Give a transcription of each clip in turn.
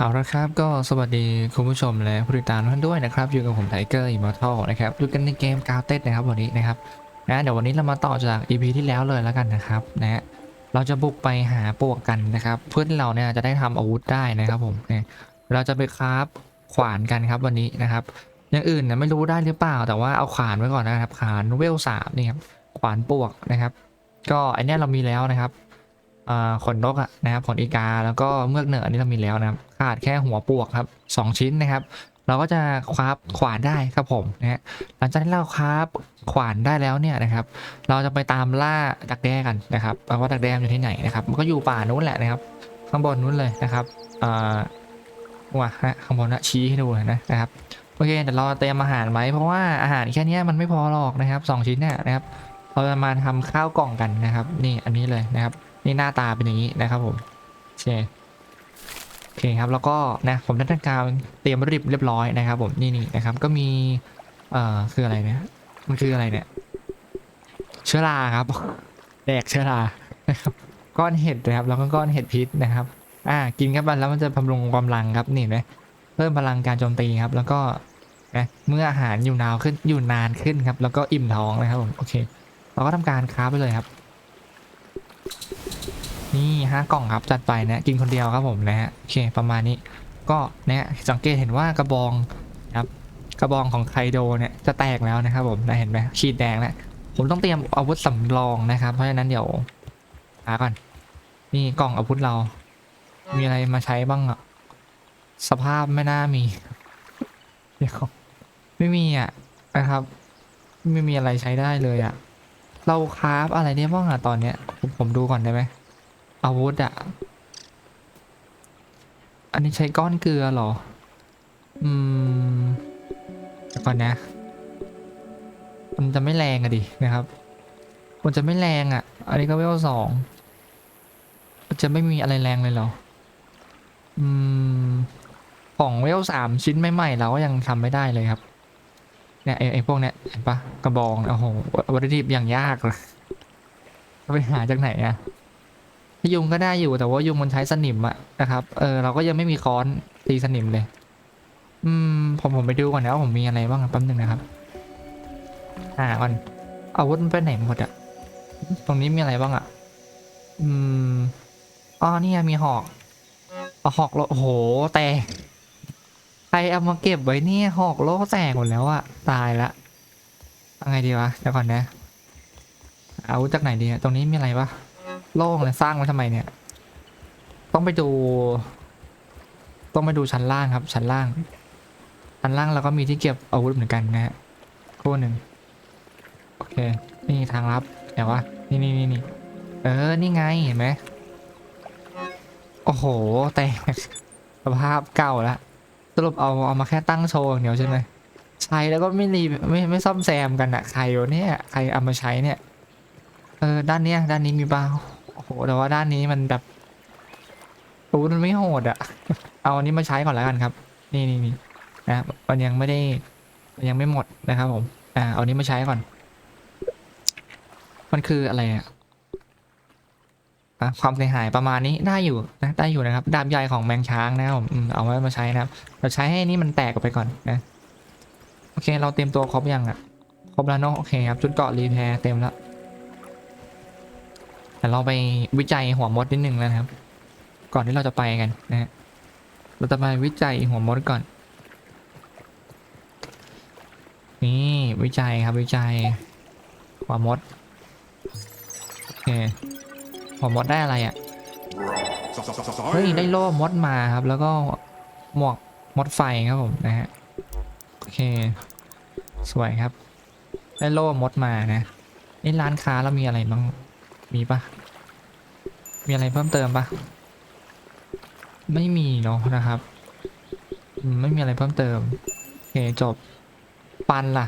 เอาละครับก็สวัสดีคุณผู้ชมและผู้ติดตามท่านด้วยนะครับ อยู่กับผมไทเกอร์อิมมอร์ทัลนะครับอยู่กันในเกมกาวเต็ดนะครับวันนี้นะครับนะเดี๋ยววันนี้เรามาต่อจาก EP ที่แล้วเลยแล้วกันนะครับนะเราจะบุกไปหาปลวกกันนะครับ เพื่อที่เราเนี่ยจะได้ทำอาวุธได้นะครับผมเนี่ยเราจะไปคราฟขวานกันครับวันนี้นะครับ อย่างอื่นเนี่ยไม่รู้ได้หรือเปล่า แต่ว่าเอาขวานไว้ก่อนนะครับขวานเวลสามนี่ครับขวานปลวกนะครับ ก็อันเนี้ยเรามีแล้วนะครับ ขนนกอะนะครับขนอีกาแล้วก็เมือกเหนืออันนี้เรามีแล้วนะครับขาดแค่หัวปวกครับสองชิ้นนะครับ เราก็จะคราขวานได้ครับผมนะฮะหลังจากที่เราคราขวานได้แล้วเนี่ยนะครับ เราจะไปตามล่าดักแด้กันนะครับว่าดักแด้อยู่ที่ไหนนะครับ มันก็อยู่ป่านู้นแหละนะครับ ข้างบนนู้นเลยนะครับอ่าว่ะฮะข้างบนนะชี้ให้ดูนะนะครับโอเคเดี๋ยวเราเตรียมอาหารไว้เพราะว่าอาหารแค่นี้มันไม่พอหรอกนะครับสองชิ้นเนี่ยนะครับเราจะมาทำข้าวกล่องกันนะครับ นี่อันนี้เลยนะครับ นี่หน้าตาเป็นอย่างนี้นะครับผมโอเคโอเคครับแล้วก็นะผมได้ทำการเตรียมวัตถุดิบเรียบร้อยนะครับ ผมนี่นี่นะครับ ก็มีเอ่อคืออะไรเนี่ยมันคืออะไรเนี่ย เชื้อราครับแดกเชื้อรานะครับก้อนเห็ดนะครับ แล้วก็ก้อนเห็ดพิษนะครับ อ่า กินเข้าไปแล้วมันจะบำรุงกำลังครับนี่นไหมเพิ่มพลังการโจมตีครับ แล้วก็นะเมื่ออาหารอยู่นาวขึ้นอยู่นานขึ้นครับ แล้วก็อิ่มท้องนะครับผมโอเค เราก็ทำการค้าไปเลยครับ นี่ห้ากล่องครับจัดไปนะกินคนเดียวครับผมนะฮะโอเคประมาณนี้ ก็เนี่ยสังเกตเห็นว่ากระบองครับกระบองของไคโดเนี่ยจะแตกแล้วนะครับผมนะเห็นไหมขีดแดงแล้วผมต้องเตรียมอาวุธสำรองนะครับ เพราะฉะนั้นเดี๋ยวหาก่อนนี่กล่องอาวุธเรา มีอะไรมาใช้บ้างอะสภาพไม่น่ามีเดี๋ยวไม่มีอะนะครับ ไม่มีอะไรใช้ได้เลยอะ เราคราฟอะไรได้บ้างอะตอนเนี้ยผมผมดูก่อนได้ไหม อาวุธอะอันนี้ใช้ก้อนเกลือหรอ อืมก่อนนะ มันจะไม่แรงอะดินะครับ มันจะไม่แรงอะอันนี้ก็เวลสองจะไม่มีอะไรแรงเลยเหรอ อืม ของเวลสามชิ้นใหม่ๆเราก็ยังทำไม่ได้เลยครับเนี่ยไอ้พวกเนี้ยเห็นปะกระบอง โอ้โหวัตถุดิบอย่างยากเลยจะไปหาจากไหนอะ ยุงก็ได้อยู่แต่ว่ายุงมันใช้สนิมอะนะครับ เออเราก็ยังไม่มีค้อนตีสนิมเลย อืม ผมผมไปดูก่อนนะว่าผมมีอะไรบ้างแป๊บนึงนะครับหาก่อนอาวุธมันไปไหนหมดอะตรงนี้มีอะไรบ้างอะอืมอ๋อนี่มีหอกหอกโลโอ้โหแต่ใครเอามาเก็บไว้เนี่ยหอกโลแตกหมดแล้วอะตายละเอาไงดีวะเดี๋ยวก่อนนะ อาวุธจากไหนดีตรงนี้มีอะไรปะ โล่งเลยสร้างไว้ทำไมเนี่ย ต้องไปดู ต้องไปดูชั้นล่างครับ ชั้นล่าง ชั้นล่างเราก็มีที่เก็บอาวุธเหมือนกันนะฮะคู่หนึ่งโอเค นี่ทางลับเดี๋ยววะนี่นี่นี่นี่เออ นี่ไง เห็นไหมโอ้โห แตกสภาพเก่าแล้วสรุปเอาเอามาแค่ตั้งโชว์อย่างเดียวใช่ไหมใช้แล้วก็ไม่รีไม่ไม่ซ่อมแซมกันอะใครวะเนี่ย ใครเอามาใช้เนี่ย เออ ด้านเนี้ย ด้านนี้มีบ้า อ้โหแต่ว่าด้านนี้มันแบบตูนมันไม่โหดอะเอาอันนี้มาใช้ก่อนแล้วกันครับ นี่นี่นี่นะมันยังไม่ได้มันยังไม่หมดนะครับผม อ่าเอาอันนี้มาใช้ก่อน มันคืออะไรอะอะความเสียหายประมาณนี้ได้อยู่นะได้อยู่นะครับดาบใหญ่ของแมงช้างนะครับผมเอาไว้มาใช้นะครับ เราใช้ให้นี่มันแตกออกไปก่อนนะโอเค เราเตรียมตัวครบยังอะครบแล้วเนาะโอเคครับชุดเกาะรีแพร์เต็มแล้ว แต่เราไปวิจัยหัวมดนิดนึงแล้วนะครับ ก่อนที่เราจะไปกันนะฮะเราจะไปวิจัยหัวมดก่อน นี่วิจัยครับวิจัยหัวมดโอเคหัวมดได้อะไรอะ่ะเฮ้ยได้โล่มดมาครับ แล้วก็หมวกมดไฟครับผมนะฮะโอเค สวยครับ ได้โล่มดมานะนี่ร้านค้าเรามีอะไรบ้าง มีปะมีอะไรเพิ่มเติมปะไม่มีเนาะนะครับ ไม่มีอะไรเพิ่มเติมโอเคจบ ปันล่ะ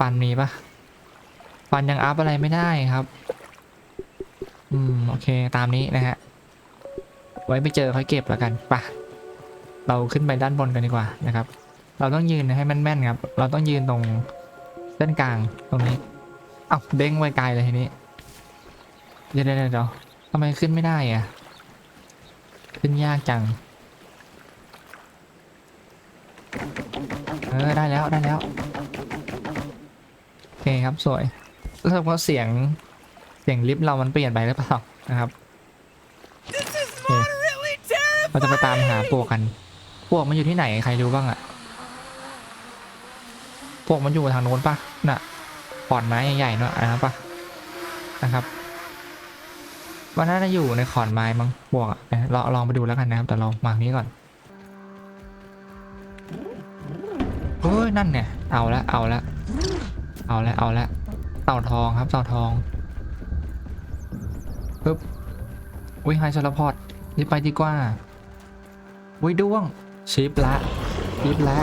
ปันมีปะปันยังอัพอะไรไม่ได้ครับ อืมโอเคตามนี้นะฮะ ไว้ไปเจอค่อยเก็บแล้วกันปะเราขึ้นไปด้านบนกันดีกว่านะครับ เราต้องยืนให้แม่นๆครับ เราต้องยืนตรงเส้นกลางตรงนี้อ้าเด้งไวไกลเลยทีนี้ เดี๋ยวเดี๋ยวเดี๋ยวทำไมขึ้นไม่ได้อะขึ้นยากจัง เออ ได้แล้วได้แล้ว โอเคครับสวยรู้สึกว่าเสียงเสียงลิฟต์เรามันเปลี่ยนไปหรือเปล่านะครับเราจะไปตามหาปวกกัน ปวกมันอยู่ที่ไหนใครรู้บ้างอะปวกมันอยู่ทางโน้นปะน่ะขอนไม้ใหญ่ๆเนอะอันนั้นปะนะครับ มันน่าจะอยู่ในขอนไม้มั้งปวกอะเดี๋ยเราลองไปดูแล้วกันนะครับ แต่เรามากนี้ก่อนเฮ้ยนั่นเนี่ย เอาละเอาละเอาละเอาละเต่าทองครับเต่าทองปึ๊บอุ้ยไฮโซลพอดรีบไปดีกว่าอุ้ยด้วงชิปละชิปละ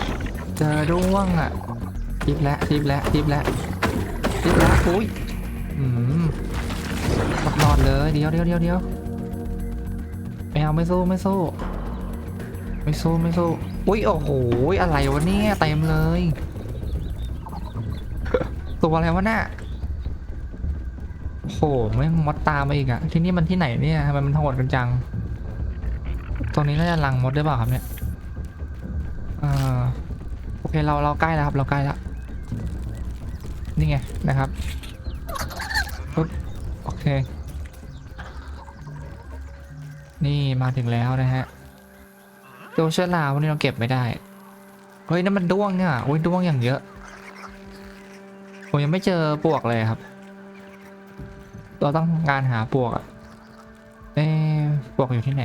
เจอด้วงอะชิปละชิปละชิปละชิปละอุ้ยอืม รอดเลยเดี๋ยวเดี๋ยวเดี๋ยวเดี๋ยวไม่เอาไม่สู้ไม่สู้ไม่สู้ไม่สู้อุ้ยโอ้โหอะไรวะเนี่ยเต็มเลยตัวอะไรวะน่ะโอ้โหไม่มดตามมาอีกอะที่นี่มันที่ไหนเนี่ยทำไมมันโหดกันจัง ตรงนี้น่าจะลังมดได้เปล่าครับเนี่ยเออโอเคเราเราใกล้แล้วครับเราใกล้แล้วนี่ไงนะครับ โอเค นี่มาถึงแล้วนะฮะตัวเชื้อราวกนี้เราเก็บไม่ได้ เฮ้ยนั่นมันด้วงเนี่ยโอ้ยด้วงอย่างเยอะผมยังไม่เจอปวกเลยครับ เราต้องการหาปวกอะเอ๊ปวกอยู่ที่ไหน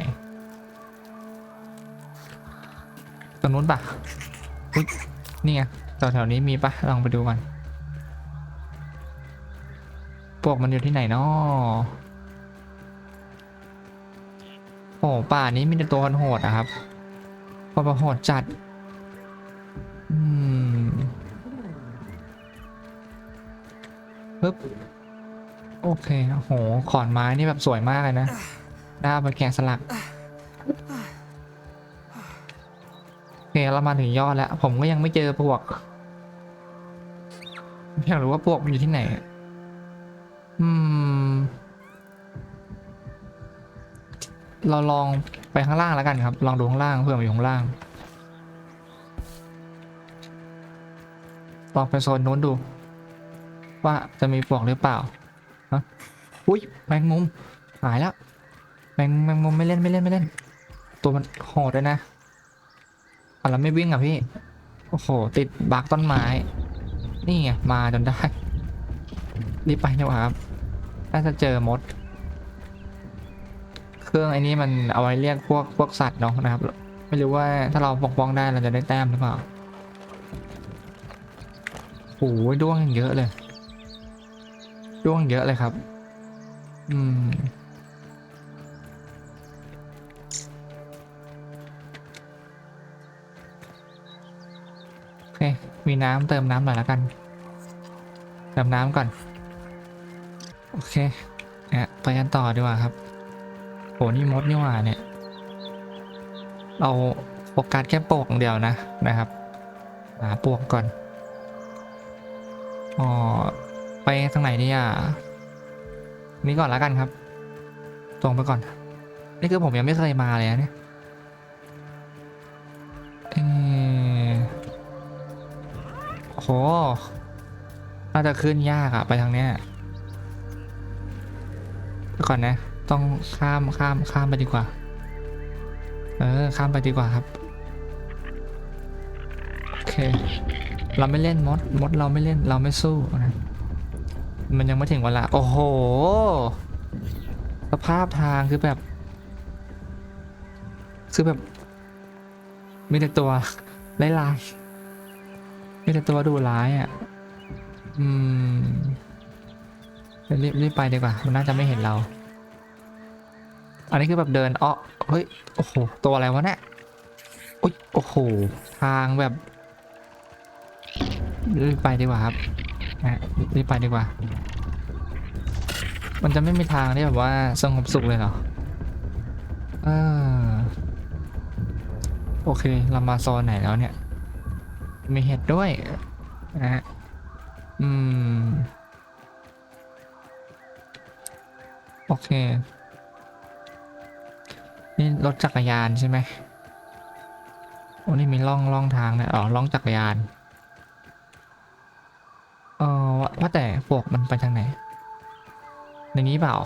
ตรงนู้นปะนี่ไงแถวๆนี้มีปะลองไปดูกัน วกมันอยู่ที่ไหนนาะโอ้ป่านี้มีแต่ตัวโหดอะครับพอประโหดจัด อืมปึ๊บโอเคโอ้โห ขอนไม้นี่แบบสวยมากเลยนะได้าเอาไปแกะสลักโอเคเรามาถึงยอดแล้ว ผมก็ยังไม่เจอปวก อยากรู้ว่าปวกมันอยู่ที่ไหน อืม เราลองไปข้างล่างแล้วกันครับ ลองดูข้างล่างเพื่อมันอยู่ข้างล่าง ลองไปโซนนู้นดู ว่าจะมีปลวกหรือเปล่าฮะอุ้ยแมงมุม หายแล้ว แมงแมงมุมไม่เล่นไม่เล่นไม่เล่น ตัวมันโหดเลยนะอะแล้วไม่วิ่งอะพี่ โอ้โห ติดบักต้นไม้ นี่ไง มาจนได้ รีบไปดีกว่าครับน่าจะเจอมด เครื่องไอ้นี้มันเอาไว้เรียกพวกพวกสัตว์เนาะนะครับ ไม่รู้ว่าถ้าเราปกป้องได้เราจะได้แต้มหรือเปล่าโอ้ยด้วงอย่างเยอะเลย ด้วงเยอะเลยครับ อืมโอเค มีน้ำเติมน้ำหน่อยแล้วกัน เติมน้ำก่อน โอเคเนี่ยไปกันต่อดีกว่าครับโหนี่มดนี่หว่าเนี่ย เราโฟกัสแค่ปลวกเดียวนะนะครับหาปลวกก่อนอ๋อไปทางไหนดีอะนี่ก่อนแล้วกันครับ ตรงไปก่อน นี่คือผมยังไม่เคยมาเลยนะเนี่ยเออโหน่าจะขึ้นยากอะไปทางเนี้ย ก่อนนะ ต้องข้ามข้ามข้ามไปดีกว่า เออ ข้ามไปดีกว่าครับ โอเค เราไม่เล่นมดมดเราไม่เล่นเราไม่สู้นะ มันยังไม่ถึงเวลา โอ้โห สภาพทางคือแบบ คือแบบ มีแต่ตัวร้ายๆมีแต่ตัวดูร้ายอะ อืมรีบรีบไปดีกว่า มันน่าจะไม่เห็นเรา อันนี้คือแบบเดินอ้อเฮ้ย โอ้โห ตัวอะไรวะเนี่ยอุ๊ยโอ้โห ทางแบบรีบไปดีกว่าครับนะรีบไปดีกว่า มันจะไม่มีทางที่แบบว่าสงบสุขเลยเหรออโอเคเรามาโซนไหนแล้วเนี่ย มีเห็ดด้วยนะฮะอืม โอเค นี่รถจักรยานใช่ไหมโอ้นี่มีร่องร่องทางนี่ยอ๋อร่องจักรยานเออว่าแต่ปลวกมันไปทางไหน ในนี้เปล่า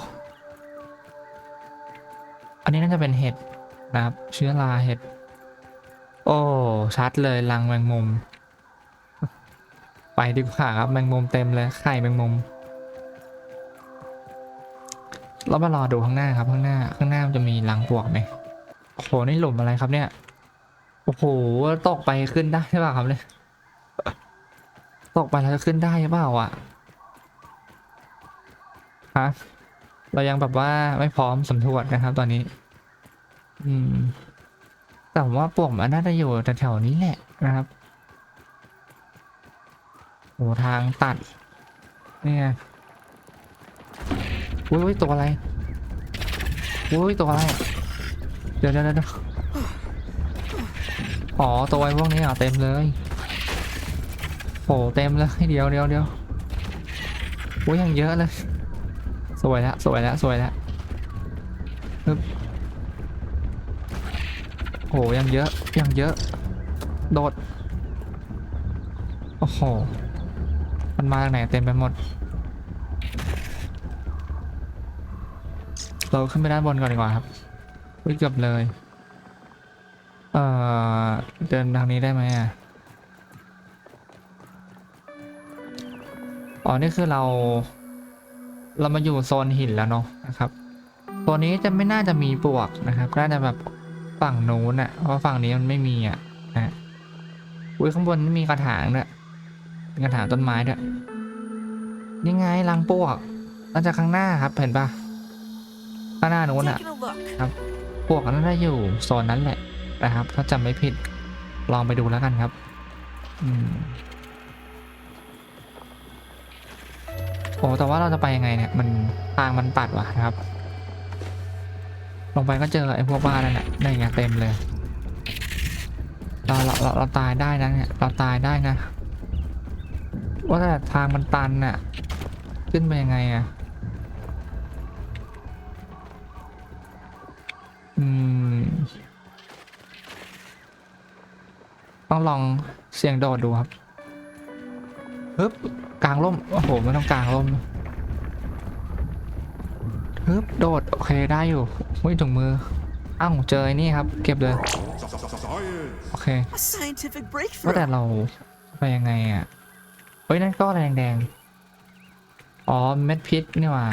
อันนี้น่าจะเป็นเห็ดนะครับ เชื้อราเห็ด โอ้ ชัดเลยรังแมงมุม ไปดีกว่าครับแมงมุมเต็มเลยไข่แมงมุม เรามารอดูข้างหน้าครับข้างหน้า ข้างหน้ามันจะมีรังปลวกไหมโอ้โหนี่หลุมอะไรครับเนี่ย โอ้โหตกไปขึ้นได้ใช่ป่ะครับเนี่ยตกไปแล้วจะขึ้นได้หรือเปล่าอะฮะเรายังแบบว่าไม่พร้อมสำรวจนะครับ ตอนนี้ อืม แต่ว่าปลวกมันน่าจะอยู่แถวๆนี้แหละนะครับโอ้ทางตัด นี่ไง อุ้ยตัวอะไรอุ้ยตัวอะไร เดี๋ยวเดี๋ยวเดี๋ยวอ๋อตัวไอ้พวกนี้อะเต็มเลยโอ้เต็มเลยเดี๋ยวเดี๋ยวเดี๋ยวอุ้ยยังเยอะเลยสวยแล้วสวยแล้วสวยแล้วปึ๊บโหยังเยอะยังเยอะ โดด โอ้โห มันมาจากไหนเต็มไปหมด เราขึ้นไปด้านบนก่อนดีกว่าครับวิ่งเกือบเลย เอ่อ เดินทางนี้ได้ไหมอะ อ๋อ นี่คือเรา เรามาอยู่โซนหินแล้วเนาะนะครับ ตัวนี้จะไม่น่าจะมีปลวกนะครับ น่าจะแบบฝั่งนู้นอะเพราะฝั่งนี้มันไม่มีอะนะอุ้ยข้างบนนี่มีกระถางด้วยเป็นกระถางต้นไม้ด้วยนี่ไงรังปลวกน่าจะข้างหน้าครับ เห็นปะ ข้างหน้านู้นอะ Taking a look. ปลวกน่าจะอยู่โซนนั้นแหละนะครับ ถ้าจำไม่ผิดลองไปดูแล้วกันครับอโอ้แต่ว่าเราจะไปยังไงเนี่ยมันทางมันตัดว่ะนะครับ ลงไปก็เจอไอ้พวกบ้านนั่นแหละนี่ไงเต็มเลยเราเราเราเราตายได้นะเนี่ยเราตายได้นะ ว่าแต่ทางมันตันน่ะ ขึ้นไปยังไงอะ อืม ต้องลองเสียงโดดดูครับฮึบกลางร่ม โอ้โหไม่ต้องกลางร่มฮึบโดด โอเคได้อยู่วิ่งถุงมือ อ้าวเจอไอ้นี่ครับ เก็บเลย โอเคว่าแต่เราไปยังไงอะ เฮ้ย นั่นก็อะไรแดงๆ อ๋อ เม็ดพริกนี่หว่า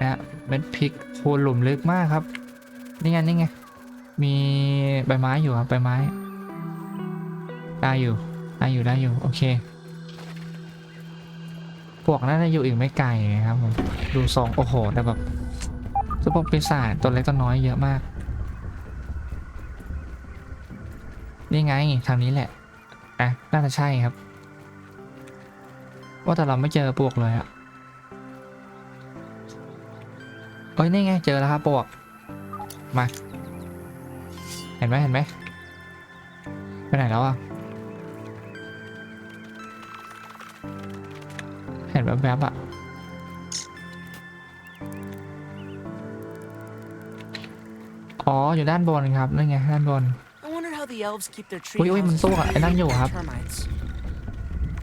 นะเม็ดพริกโคหลุมลึกมากครับ นี่ไงนี่ไง มีใบไม้อยู่ครับใบไม้ ได้อยู่ ได้อยู่ได้อยู่ โอเคพวกน่าจะอยู่อีกไม่ไกลนะครับผม ดูทรงโอ้โห แต่แบบซุปเปอร์ปีศาจตัวเล็กตัวน้อยเยอะมาก นี่ไงทางนี้แหละอะน่าจะใช่ครับ ว่าแต่เราไม่เจอปวกเลยอะเอ้ยนี่ไงเจอแล้วครับปวก มา เห็นไหมเห็นไหมไปไหนแล้วอะเห็นแวบๆอะอ๋อ อยู่ด้านบนครับ นั่นไง ด้านบน I wonder how the elves keep their tree อุ้ยอุ้ยมัน houses สู้กับไอ้นั่นอยู่ครับ termites.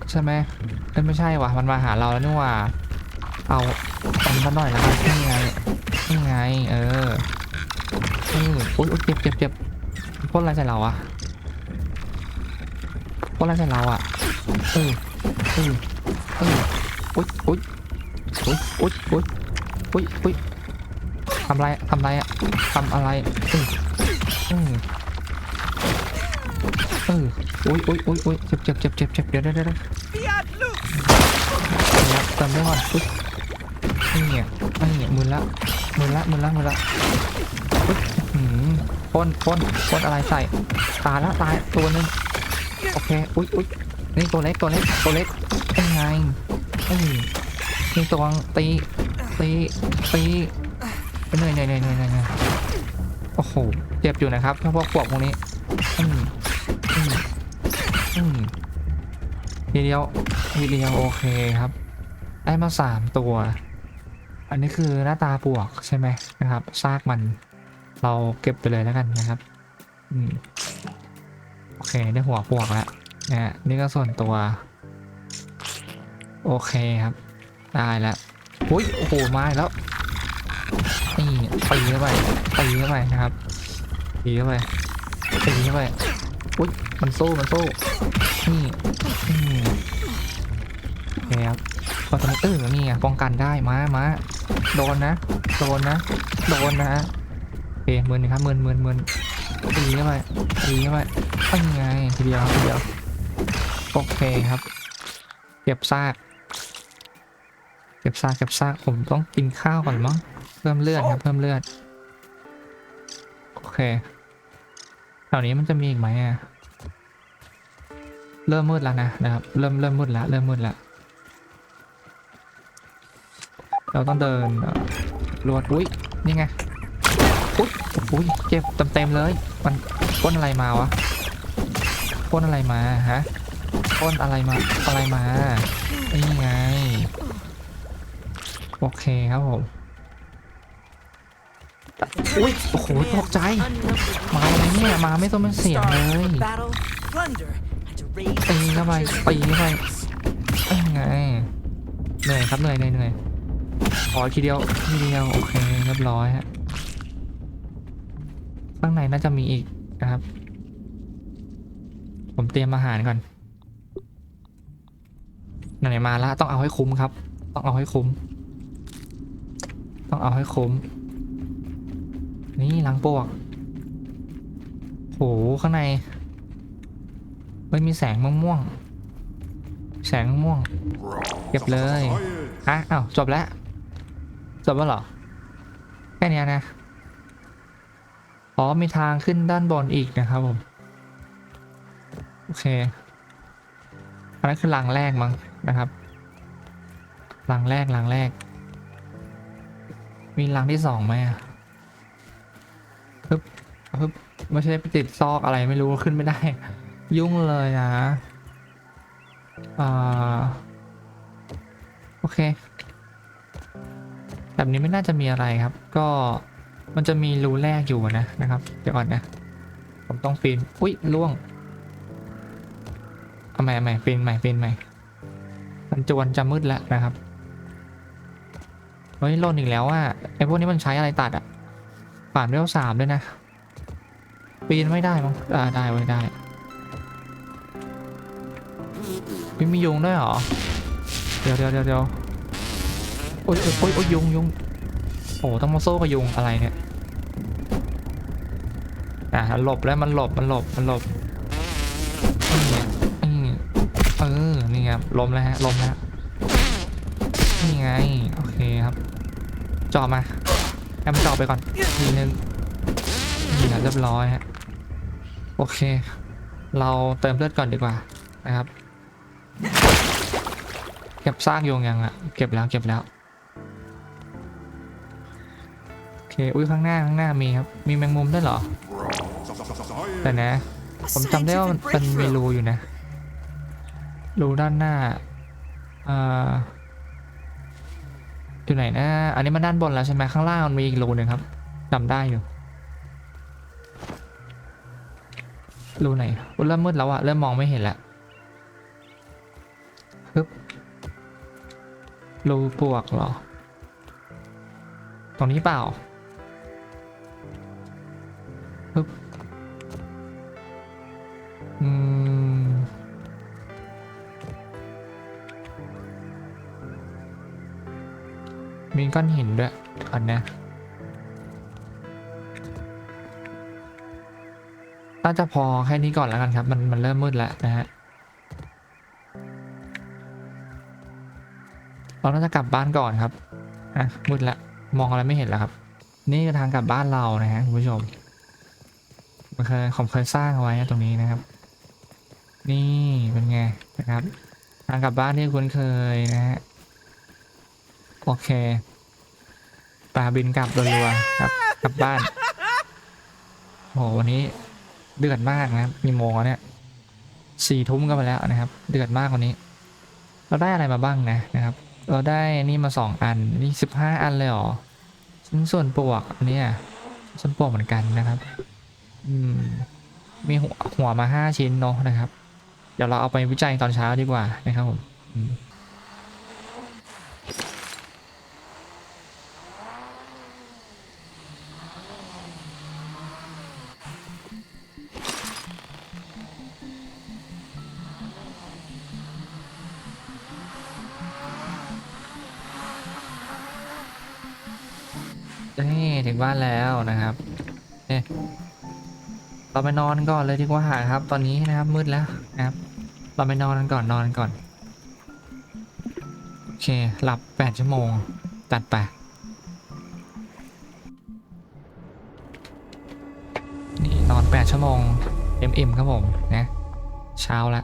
ใช่ไหมเอ้ยไม่ใช่ว่ะ มันมาหาเราแล้วนี่หว่า เอาเอามันหน่อยแล้วกันนี่ไงนี่ไง เออ อืออุ้ยอุ๊ยเจ็บเจ็บเจ็บพ่นอะไรใส่เราอะพ่นอะไรใส่เราอะเออเออเออโอุ้ยอุ้ยอุ้ยอุ้ยอุ้ยโอุ้ยทำไรทำไรอะทำอะไรเออเออเอออุ้ยอุ้ยอุ้ยอุ้ยเจ็บเจ็บเจ็บเจ็บเจ็บเดี๋ยวเดี๋ยวเดี๋ยวเติมได้ก่อนปึ๊บนี่เงี้ยนี่เงี้ยมือละมือละมือละมือละปึ๊บ พ่นพ่นพ่นอะไรใส่ ตายละตายตัวหนึงโอเค อุ๊ยอุ๊ยนี่ตัวเล็กตัวเล็กตัวเล็กเป็นไงเอ้ยนี่ตัวตีตีตีเหนื่อยเหนื่อยเหนื่อยเหนื่อยเหนื่อยโอ้โห เจ็บอยู่นะครับพวกพวกพวกนี้อืมอืมอืมทีเดียวทีเดียวโอเคครับ ได้มาสามตัว อันนี้คือหน้าตาปวกใช่ไหมนะครับ ซากมัน เราเก็บไปเลยแล้วกันนะครับอืมโอเคได้หัวปวกแล้วนะฮะนี่ก็ส่วนตัว โอเคครับ ได้แล้วอุ้ยโอ้โหมาแล้วนี่ตีเข้าไปตีเข้าไปนะครับตีเข้าไปตีเข้าไปอุ้ยมันสู้มันสู้นี่อืมโอเคครับพอตอนนี้เออนี่ไงป้องกันได้มามาโดนนะ โดนนะ โดนนะ เคหมื่นหนึ่งครับหมื่นหมื่นหมื่นตีเข้าไปตีเข้าไปเป็นไงทีเดียวทีเดียวโอเคครับ เก็บซาก เก็บซากเก็บซากผมต้องกินข้าวก่อนมั้งเพิ่มเลือดครับเพิ่มเลือดโอเคแถวนี้มันจะมีอีกไหมอะเริ่มมืดแล้วนะนะครับ เริ่มเริ่มมืดแล้วเริ่มมืดแล้วเราต้องเดินเอ่อรวดอุ้ยนี่ไง อุ้ยอุ้ยเจ็บเต็มเต็มๆเลย มันพ่นอะไรมาวะพ่นอะไรมาฮะพ่นอะไรมาอะไรมา นี่ไง โอเคครับผมอุ้ยโอ้โหตกใจ มาอะไรเนี่ย มาไม่ต้องเป็นเสียงเลยตีเข้าไปตีเข้าไปเอ้ยไงเหนื่อยครับเหนื่อยเหนื่อยเหนื่อยขอทีเดียวทีเดียวโอเคเรียบร้อยฮะ ข้างในน่าจะมีอีกนะครับ ผมเตรียมอาหารก่อนไหนมาแล้วต้องเอาให้คุ้มครับ ต้องเอาให้คุ้ม ต้องเอาให้คุ้ม นี่ล้างปวกโหข้างในเฮ้ยมีแสงม่วงแสงม่วง เก็บเลยฮะอ้าวจบแล้ว จบแล้วเหรอ แค่นี้นะ อ๋อมีทางขึ้นด้านบนอีกนะครับผม โอเค อันนั้นคือรังแรกมั้งนะครับรังแรกรังแรก มีรังที่สองไหมอะปึ๊บปึ๊บไม่ใช่ไปติดซอกอะไรไม่รู้ขึ้นไม่ได้ ยุ่งเลยนะอ่าโอเค แบบนี้ไม่น่าจะมีอะไรครับ ก็ มันจะมีรูแรกอยู่นะนะครับ เดี๋ยวก่อนนะ ผมต้องปีน อุ้ยล่วงเอาใหม่ใหม่ปีนใหม่ปีนใหม่มันจวนจะมืดแล้วนะครับ เฮ้ยล่นอีกแล้วอะไอพวกนี้มันใช้อะไรตัดอะป่านเวลสามด้วยนะ ปีนไม่ได้มั้งอ่าได้ไว้ได้มีมียุงด้วยเหรอ เดี๋ยวเดี๋ยวเดี๋ยวเดี๋ยวโอ้ยโอ้ยโอ้ยยุงยุงโอ้ต้องมาโซ่กับยุงอะไรเนี่ย อ่าหลบแล้วมันหลบมันหลบมันหลบเออนี่ครับลมแล้วฮะลมแล้วนี่ไงโอเคครับจอมาให้มันจอไปก่อนทีนึงนี่นะเรียบร้อยฮะโอเค เราเติมเลือดก่อนดีกว่านะครับ เก็บซากโยงยังอะเก็บแล้วเก็บแล้ว เคอุ้ยข้างหน้าข้างหน้ามีครับ มีแมงมุมด้วยเหรอ แต่นะ ผมจำได้ว่ามันมันมีรูอยู่นะ รูด้านหน้าอ่าอยู่ไหนนะ อันนี้มันด้านบนแล้วใช่ไหมข้างล่างมันมีอีกรูหนึ่งครับจำได้อยู่รูไหนอุ๊ยเริ่มมืดแล้วอะเริ่มมองไม่เห็นแล้วฮึบรูปวกเหรอ ตรงนี้เปล่า ก้อนหินด้วยก่อนนะน่าจะพอแค่นี้ก่อนแล้วกันครับ มันมันเริ่มมืดแล้วนะฮะเราน่าจะกลับบ้านก่อนครับอะมืดแล้วมองอะไรไม่เห็นแล้วครับ นี่คือทางกลับบ้านเรานะฮะคุณผู้ชมผมเคยผมเคยสร้างเอาไว้ตรงนี้นะครับ นี่เป็นไงนะครับ ทางกลับบ้านที่คุ้นเคยนะฮะโอเค ปลาบินกลับรัวๆครับกลับบ้านโหวันนี้เดือดมากนะครับมีโมงแล้วเนี่ยสี่ทุ่มก็ไปแล้วนะครับ เดือดมากวันนี้ เราได้อะไรมาบ้างนะนะครับ เราได้นี่มาสองอันนี่สิบห้าอันเลยเหรอชิ้นส่วนปลวกอันเนี้ยส่วนปลวกเหมือนกันนะครับ อืมมีหัวหัวมาห้าชิ้นเนาะนะครับ เดี๋ยวเราเอาไปวิจัยตอนเช้าดีกว่านะครับผม นี่ถึงบ้านแล้วนะครับเอ๊ะเราไปนอนก่อนเลยดีกว่าครับ ตอนนี้นะครับมืดแล้วนะครับ เราไปนอนกันก่อนนอนกันก่อนโอเคหลับ8ชั่วโมงตัดไปนี่นอน8ชั่วโมง M.M. ครับผมนะเช้าละ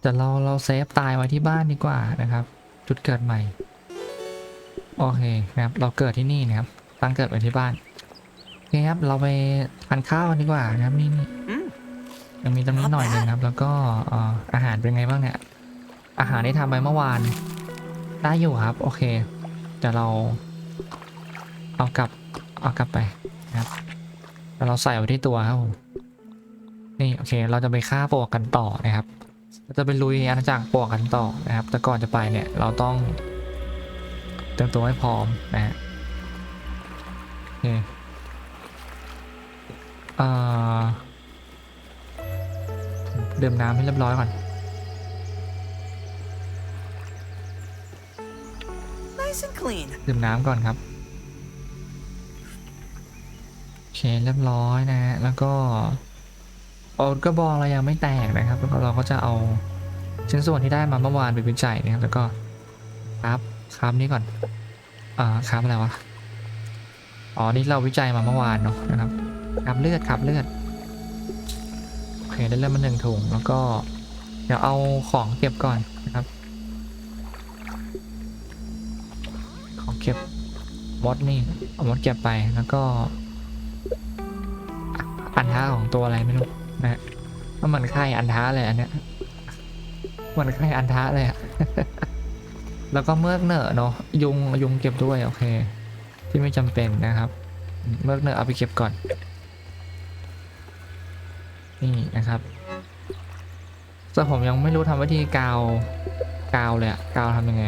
แต่เราเราเซฟตายไว้ที่บ้านดีกว่านะครับ จุดเกิดใหม่ โอเคนะครับ เราเกิดที่นี่นะครับ ตั้งเกิดไว้ที่บ้านโอเคครับ เราไปทานข้าวกันดีกว่านะครับนี่นี่ Mm. ยังมีตรงนี้หน่อยหนึงครับ แล้วก็เอ่ออาหารเป็นไงบ้างเนี่ย อาหารที่ทำไปเมื่อวาน ได้อยู่ครับ โอเคเดี๋ยวเราเอากลับเอากลับไปนะครับเดี๋ยวเราใส่ไว้ที่ตัวครับผมนี่โอเค เราจะไปฆ่าปลวกกันต่อนะครับ เราจะไปลุยอาณาจักรปลวกกันต่อนะครับ แต่ก่อนจะไปเนี่ย เราต้อง เตรียมตัวให้พร้อมนะฮะโอเคเอ่อดื่มน้ำให้เรียบร้อยก่อน Nice and clean. ดื่มน้ำก่อนครับ โอเคเรียบร้อยนะฮะ แล้วก็โอ๊ตกระบองเรายังไม่แตกนะครับ แล้วก็เราก็จะเอาชิ้นส่วนที่ได้มาเมื่อวานไปวิจัยนะครับ แล้วก็ครับ ครับนี่ก่อน อ่าครับอะไรวะ อ๋อ นี่เราวิจัยมาเมื่อวานเนาะนะครับครับเลือดครับเลือด โอเค ได้เลือดมาหนึ่งถุง แล้วก็ เดี๋ยวเอาของเก็บก่อนนะครับ ของเก็บมดนี่ เอามดเก็บไป แล้วก็อันท้าของตัวอะไรไม่รู้นะฮะมือนไข่อันท้าเลยอันเนี้ยมือนไข่อันท้าเลยอะ แล้วก็เมือกเนอะเนาะยุงยุงเก็บด้วยโอเค ที่ไม่จำเป็นนะครับ เมือกเนอะเอาไปเก็บก่อน นี่นะครับแต่ผมยังไม่รู้ทำวิธีกาวกาวเลยอะกาวทำยังไง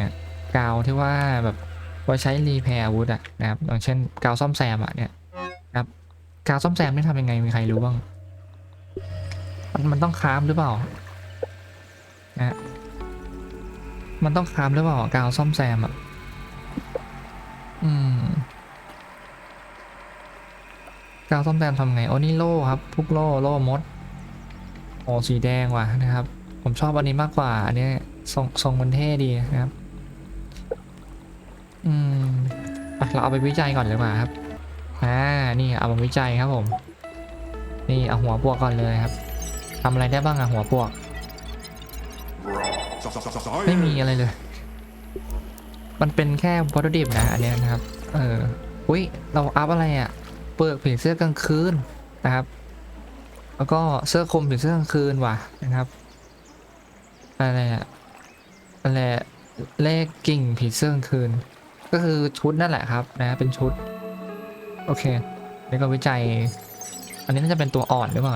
กาวที่ว่าแบบไว้ใช้รีแพร์อาวุธอะนะครับอย่างเช่นกาวซ่อมแซมอะเนี่ยนะครับกาวซ่อมแซมนี่ทำยังไงมีใครรู้บ้างมันมันต้องค้ามหรือเปล่านะฮะ มันต้องค้ามหรือเปล่ากาวซ่อมแซมอะ อืม กาวซ่อมแซมทำไง โอ้นี่โล่ครับ พวกโล่ โล่มด โอ้สีแดงว่ะนะครับ ผมชอบอันนี้มากกว่า อันนี้ทรงทรงมันเท่ดีนะครับ อืมอเราเอาไปวิจัยก่อนเลยดีกว่าครับ อ่า นี่เอามาวิจัยครับผม นี่เอาหัวปวกก่อนเลยครับทำอะไรได้บ้างอะหัวปวก ไม่มีอะไรเลย มันเป็นแค่วัตถุดิบนะ อันนี้นะครับ เอออุ้ย เราอัพอะไรอะเปลือกผีเสื้อกลางคืนนะครับ แล้วก็เสื้อคลุมผีเสื้อกลางคืนว่ะนะครับ อะไรอะอะไรเลขกิ่งผีเสื้อกลางคืน ก็คือชุดนั่นแหละครับนะ เป็นชุด โอเคนี่ก็วิจัย อันนี้น่าจะเป็นตัวอ่อนหรือเปล่า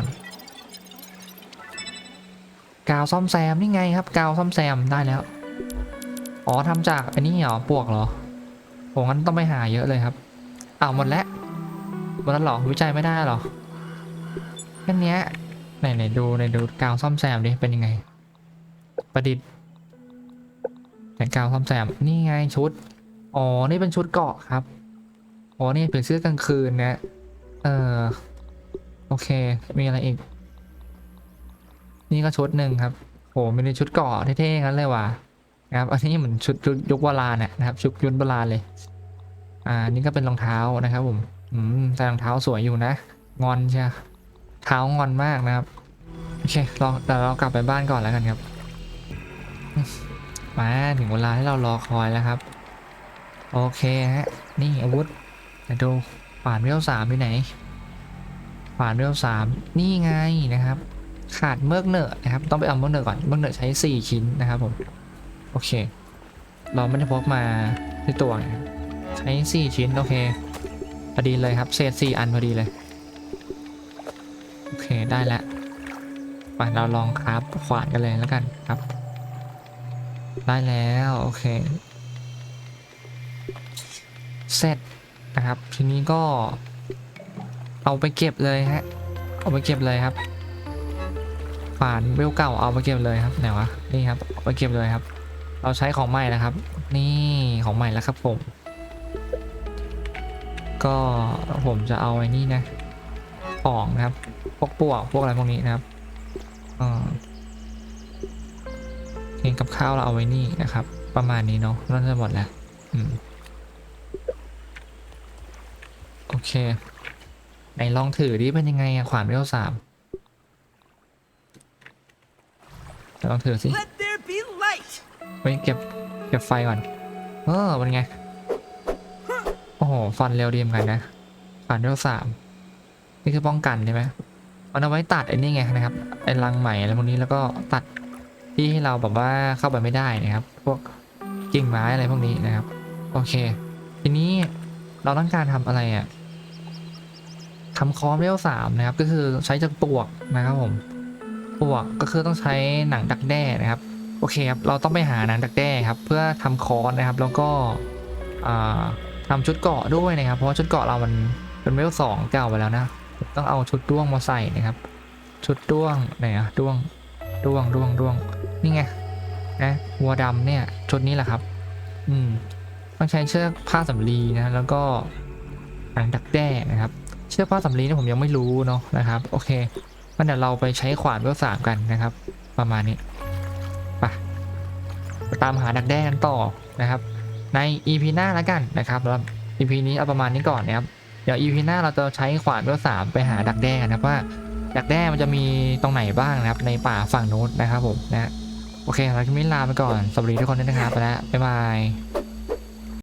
กาวซ่อมแซมนี่ไงครับ กาวซ่อมแซมได้แล้ว อ๋อทำจากอันนี้เหรอปวกเหรอโหงั้นต้องไปหาเยอะเลยครับอ้าวหมดแล้วหมดแล้วหรอวิจัยไม่ได้หรอแค่นี้ไหนไหนดูไหนดูกาวซ่อมแซมดิเป็นยังไง ประดิษฐ์แต่กาวซ่อมแซมนี่ไงชุดอ๋อนี่เป็นชุดเกาะครับอ๋อนี่เป็นเสื้อกลางคืนนะเออโอเค มีอะไรอีก นี่ก็ชุดหนึ่งครับโหมีในชุดเกาะเท่ๆงั้นเลยว่ะนะครับ อันนี้เหมือนชุดชุดยุคโบราณน่ะนะครับ ชุดยุคโบราณเลย อ่า นี่ก็เป็นรองเท้านะครับผมอืมใส่รองเท้าสวยอยู่นะ งอนใช่เท้างอนมากนะครับ โอเค เราแต่เรากลับไปบ้านก่อนแล้วกันครับ มาถึงเวลาที่เรารอคอยแล้วครับ โอเคฮะ นี่อาวุธเดี๋ยวดูขวานเวลสามที่ไหนขวานเวลสามนี่ไงนะครับ ขาดเมือกเนอะนะครับ ต้องไปเอาเมือกเนอะก่อน เมือกเนอะใช้สี่ชิ้นนะครับผม โอเค เราไม่ได้พกมาที่ตัวนะครับใช้สี่ชิ้น โอเค พอดีเลยครับ เศษสี่อันพอดีเลย โอเค ได้แล้วไปเราลองคราฟขวานกันเลยแล้วกันครับ ได้แล้ว โอเค เสร็จนะครับ ทีนี้ก็เอาไปเก็บเลยฮะ เอาไปเก็บเลยครับ ฝานเวลเก่าเอาไปเก็บเลยครับไหนวะนี่ครับเอาไปเก็บเลยครับ เราใช้ของใหม่นะครับ นี่ของใหม่แล้วครับผม ก็ผมจะเอาไอ้นี่นะของนะครับพวกปวกพวกอะไรพวกนี้นะครับอ่าเองกับข้าวเราเอาไว้นี่นะครับ ประมาณนี้เนาะน่าจะหมดแล้วอืมโอเคไหนลองถือดิเป็นยังไงอะขวานเวลสาม ลองถือสิ Let there be light. เฮ้ยเก็บเก็บไฟก่อน เออเป็นไง โอ้โห ฟันเร็วดีเหมือนกันนะ ฟันเร็วสามนี่คือป้องกันใช่ไหมมันเอาไว้ตัดไอ้นี่ไงนะครับไอ้รังใหม่อะไรพวกนี้แล้วก็ตัดที่ให้เราแบบว่าเข้าไปไม่ได้นะครับ พวกกิ่งไม้อะไรพวกนี้นะครับ โอเค ทีนี้เราต้องการทำอะไรอะทำคอมเวลสามนะครับ ก็คือใช้จากปลวกนะครับผม ปลวกก็คือต้องใช้หนังดักแด้นะครับ โอเคครับ เราต้องไปหาหนังดักแด้ครับ เพื่อทำคอนนะครับ แล้วก็อ่าทำชุดเกาะด้วยนะครับ เพราะว่าชุดเกาะเรามันเป็นเวลสองเก่าไปแล้วนะ ต้องเอาชุดด้วงมาใส่นะครับ ชุดด้วงไหนอะด้วงด้วงด้วงด้วงนี่ไงนะวัวดำเนี่ยชุดนี้แหละครับ อืมต้องใช้เชือกผ้าสำลีนะแล้วก็หนังดักแด้นะครับ เชือกผ้าสำลีเนี่ยผมยังไม่รู้เนาะนะครับ โอเค งั้นเดี๋ยวเราไปใช้ขวานเวลสามกันนะครับ ประมาณนี้ไปตามหาดักแด้กันต่อนะครับ ใน EP หน้าแล้วกันนะครับแล้ว EP นี้เอาประมาณนี้ก่อนนะครับเดี๋ยว EP หน้าเราจะใช้ขวานเวลสามไปหาดักแด้กันนะครับว่าดักแด้มันจะมีตรงไหนบ้างนะครับ ในป่าฝั่งโน้นนะครับผมนะโอเคเราจะไม่ลาไปก่อนสวัสดีทุกคนด้วยนะครับไปแล้วบ๊ายบาย